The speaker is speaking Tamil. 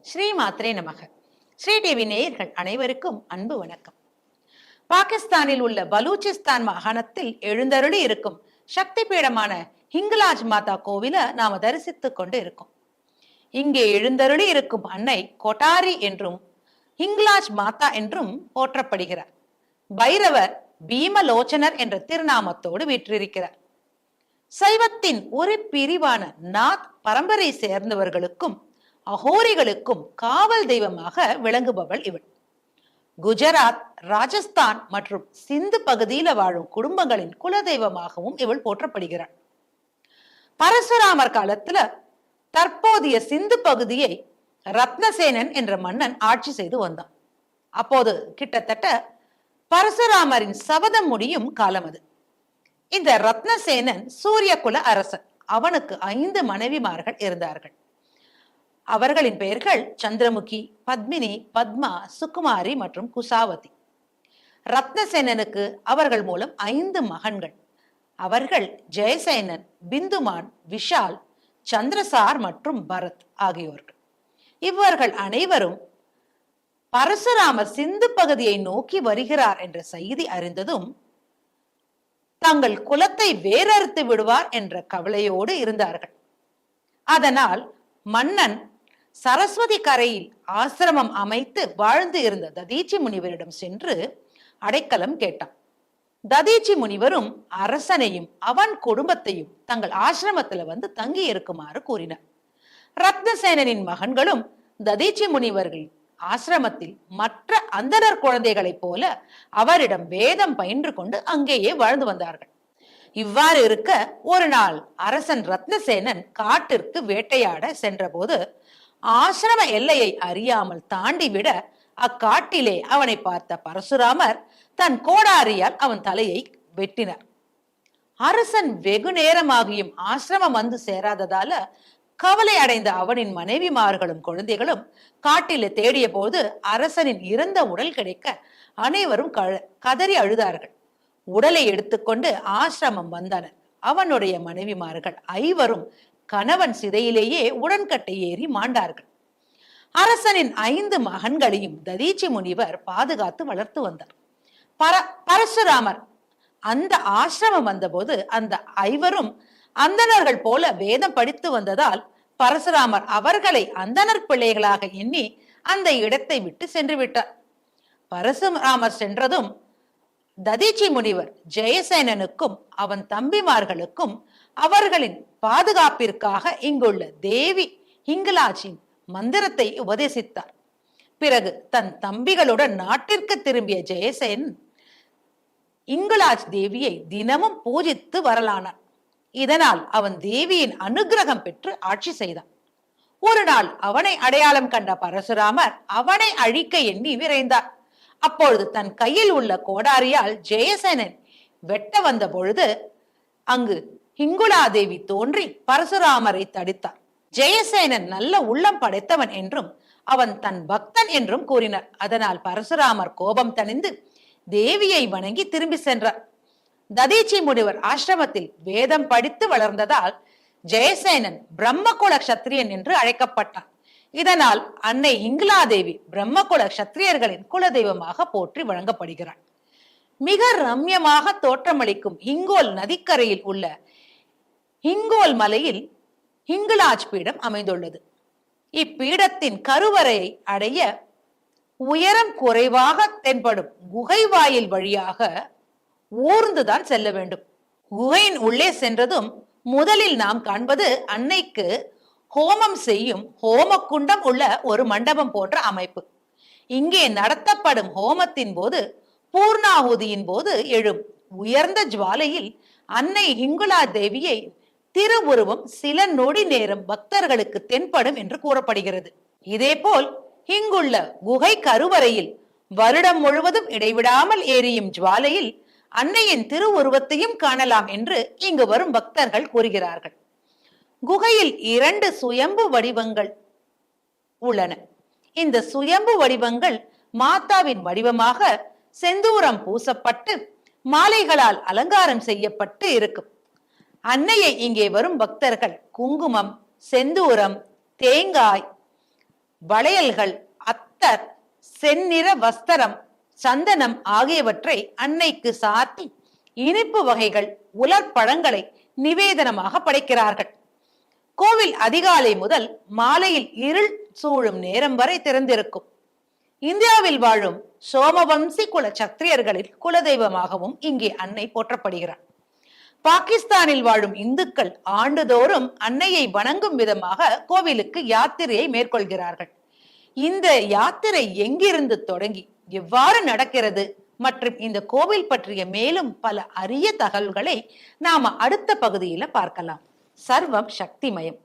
ஸ்ரீ மாத்ரே நமக. ஸ்ரீ டிவி நேயர்கள் அனைவருக்கும் அன்பு வணக்கம். பாகிஸ்தானில் உள்ள பலூச்சிஸ்தான் மாகாணத்தில் எழுந்தருளி இருக்கும் சக்தி பீடமான ஹிங்கலாஜ் மாதா கோவில நாம தரிசித்துக் கொண்டு இருக்கோம். இங்கே எழுந்தருளி இருக்கும் அன்னை கொட்டாரி என்றும் ஹிங்கலாஜ் மாதா என்றும் போற்றப்படுகிறார். பைரவர் பீமலோச்சனர் என்ற திருநாமத்தோடு வீற்றிருக்கிறார். சைவத்தின் ஒரு பிரிவான நாத் பரம்பரை சேர்ந்தவர்களுக்கும் அகோரிகளுக்கும் காவல் தெய்வமாக விளங்குபவள் இவள். குஜராத் ராஜஸ்தான் மற்றும் சிந்து பகுதியில வாழும் குடும்பங்களின் குலதெய்வமாகவும் இவள் போற்றப்படுகிறாள். பரசுராமர் காலத்துல தற்போதைய சிந்து பகுதியை ரத்னசேனன் என்ற மன்னன் ஆட்சி செய்து வந்தான். அப்போது கிட்டத்தட்ட பரசுராமரின் சபதம் முடியும் காலம் அது. இந்த ரத்னசேனன் சூரியகுல அரசன். அவனுக்கு ஐந்து மனைவிமார்கள் இருந்தார்கள். அவர்களின் பெயர்கள் சந்திரமுகி பத்மினி பத்மா சுகுமாரி மற்றும் குசாவதி. ரத்னசேனனுக்கு அவர்கள் மூலம் ஐந்து மகன்கள். அவர்கள் ஜெயசேனன் பிந்துமான் விஷால் சந்திரசார் மற்றும் பரத் ஆகியோர்கள். இவர்கள் அனைவரும் பரசுராமர் சிந்து பகுதியை நோக்கி வருகிறார் என்ற செய்தி அறிந்ததும் தங்கள் குலத்தை வேறறுத்து விடுவார் என்ற கவலையோடு இருந்தார்கள். அதனால் மன்னன் சரஸ்வதி கரையில் ஆசிரமம் அமைத்து வாழ்ந்து இருந்த ததீச்சி முனிவரிடம் சென்று அடைக்கலம் கேட்டான். ததீச்சி முனிவரும் அரசனையும் அவன் குடும்பத்தையும் தங்கள் ஆசிரமத்துல வந்து தங்கி இருக்குமாறு கூறினார். ரத்னசேனனின் மகன்களும் ததீச்சி முனிவர்கள் ஆசிரமத்தில் மற்ற அந்தனர் குழந்தைகளைப் போல அவரிடம் வேதம் பயின்று கொண்டு அங்கேயே வாழ்ந்து வந்தார்கள். இவ்வாறு இருக்க ஒரு நாள் அரசன் ரத்னசேனன் காட்டிற்கு வேட்டையாட சென்றபோது ஆசிரம எல்லையை அறியாமல் தாண்டிவிட அக்காட்டிலே அவனை பார்த்த பரசுராமர் தன் கோடாரியால் அவன் தலையை வெட்டினார். அரசன் வெகு நேரமாகியும் ஆசிரமம் வந்து சேராததால கவலை அடைந்த அவனின் மனைவிமார்களும் குழந்தைகளும் காட்டில் தேடிய போது அரசனின் இறந்த உடல் கிடைக்க அனைவரும் க- கதறி அழுதார்கள். உடலை எடுத்துக்கொண்டு ஆசிரமம் வந்தனர். அவனுடைய மனைவிமார்கள் ஐவரும் கணவன் சிதையிலேயே உடன்கட்டை ஏறி மாண்டார்கள். அரசனின் ஐந்து மகன்களையும் ததீச்சி முனிவர் பாதுகாத்து வளர்த்து வந்தார். பர பரசுராமர் அந்த ஆசிரமம் வந்தபோது அந்த ஐவரும் அந்தணர்கள் போல வேதம் படித்து வந்ததால் பரசுராமர் அவர்களை அந்தனர் பிள்ளைகளாக எண்ணி அந்த இடத்தை விட்டு சென்று விட்டார். பரசுராமர் சென்றதும் ததீச்சி முனிவர் ஜெயசேனனுக்கும் அவன் தம்பிமார்களுக்கும் அவர்களின் பாதுகாப்பிற்காக இங்குள்ள தேவி ஹிங்கலாஜின் மந்திரத்தை உபதேசித்தார். பிறகு தன் தம்பிகளுடன் நாட்டிற்கு திரும்பிய ஜெயசேன் இங்குலாஜ் தேவியை தினமும் பூஜித்து வரலானார். இதனால் அவன் தேவியின் அனுக்கிரகம் பெற்று ஆட்சி செய்தான். ஒரு நாள் அவனை அடையாளம் கண்ட பரசுராமர் அவனை அழிக்க எண்ணி விரைந்தார். அப்பொழுது தன் கையில் உள்ள கோடாரியால் ஜெயசேனன் வெட்ட வந்த பொழுது அங்கு ஹிங்குலாதேவி தோன்றி பரசுராமரை தடித்தார். ஜெயசேனன் நல்ல உள்ளம் படைத்தவன் என்றும் அவன் தன் பக்தன் என்றும் கூறினார். அதனால் பரசுராமர் கோபம் தணிந்து தேவியை வணங்கி திரும்பி சென்றார். ததீச்சி முனிவர் ஆசிரமத்தில் வேதம் படித்து வளர்ந்ததால் ஜெயசேனன் பிரம்மகுல கஷத்திரியன் என்று அழைக்கப்பட்டான் இதனால் அன்னை இங்கிலாதேவி பிரம்மகுல கஷத்திரியர்களின் குலதெய்வமாக போற்றி வழங்கப்படுகிறாள். மிக ரம்யமாக தோற்றமளிக்கும் இங்கோல் நதிக்கரையில் உள்ள இங்கோல் மலையில் ஹிங்குலாஜ் பீடம் அமைந்துள்ளது. இப்பீடத்தின் கருவறையை அடைய உயரம் குறைவாக தென்படும் குகை வாயில் வழியாக ஊர்ந்துதான் செல்ல வேண்டும். குகையின் உள்ளே சென்றதும் முதலில் நாம் காண்பது அன்னைக்கு ஹோமம் செய்யும் ஹோமக்குண்டம் உள்ள ஒரு மண்டபம் போன்ற அமைப்பு. இங்கே நடத்தப்படும் ஹோமத்தின் போது பூர்ணாகுதியின் போது எழும் உயர்ந்த ஜுவாலையில் அன்னை ஹிங்குலா தேவியை திருவுருவம் சில நொடி நேரம் பக்தர்களுக்கு தென்படும் என்று கூறப்படுகிறது. இதேபோல் இங்குள்ள குகை கருவறையில் வருடம் முழுவதும் இடைவிடாமல் எரியும் ஜுவாலையில் அன்னையின் திருவுருவத்தையும் காணலாம் என்று இங்கு வரும் பக்தர்கள் கூறுகிறார்கள். குகையில் இரண்டு சுயம்பு வடிவங்கள் உள்ளன. இந்த சுயம்பு வடிவங்கள் மாதாவின் வடிவமாக செந்தூரம் பூசப்பட்டு மாலைகளால் அலங்காரம் செய்யப்பட்டு இருக்கும். அன்னையை இங்கே வரும் பக்தர்கள் குங்குமம் செந்தூரம் தேங்காய் வளையல்கள் அத்தர் செந்நிற வஸ்திரம் சந்தனம் ஆகியவற்றை அன்னைக்கு சாத்தி இனிப்பு வகைகள் உலர் பழங்களை நிவேதனமாக படைக்கிறார்கள். கோவில் அதிகாலை முதல் மாலையில் இருள் சூழும் நேரம் வரை திறந்திருக்கும். இந்தியாவில் வாழும் சோமவம்சி குல சத்திரியர்களில் குலதெய்வமாகவும் இங்கே அன்னை போற்றப்படுகிறார். பாகிஸ்தானில் வாழும் இந்துக்கள் ஆண்டுதோறும் அன்னையை வணங்கும் விதமாக கோவிலுக்கு யாத்திரையை மேற்கொள்கிறார்கள். இந்த யாத்திரை எங்கிருந்து தொடங்கி எவ்வாறு நடக்கிறது மற்றும் இந்த கோவில் பற்றிய மேலும் பல அரிய தகவல்களை நாம அடுத்த பகுதியில பார்க்கலாம். சர்வம் சக்திமயம்.